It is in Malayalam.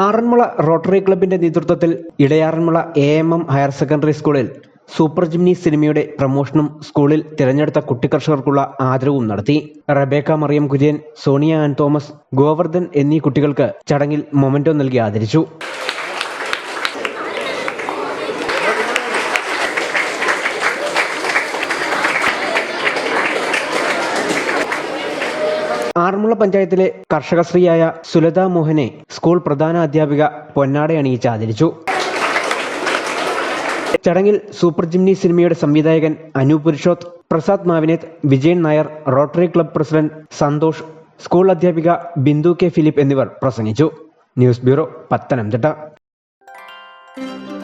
ആറന്മുള റോട്ടറി ക്ലബിന്റെ നേതൃത്വത്തിൽ Edayaranmula A M M higher secondary സ്കൂളിൽ സൂപ്പർ ജിംനി സിനിമയുടെ പ്രമോഷനും സ്കൂളിൽ തിരഞ്ഞെടുത്ത കുട്ടികർഷകർക്കുള്ള ആദരവും നടത്തി. Rebecca Mariam Kurian Sonia and Thomas Govardhan എന്നീ കുട്ടികൾക്ക് ചടങ്ങിൽ മൊമെന്റോ നൽകി ആദരിച്ചു. ആറന്മുള പഞ്ചായത്തിലെ കർഷകശ്രീയായ സുലത മോഹനെ സ്കൂൾ പ്രധാന അധ്യാപിക പൊന്നാട അണിയിച്ച് ആദരിച്ചു. ചടങ്ങിൽ സൂപ്പർ ജിംനി സിനിമയുടെ സംവിധായകൻ Anu Purushoth Prasad മാവിനേത് Vijayan Nair rotary club president Santhosh school അധ്യാപിക ബിന്ദു കെ ഫിലിപ്പ് എന്നിവർ പ്രസംഗിച്ചു. News bureau Pathanamthitta.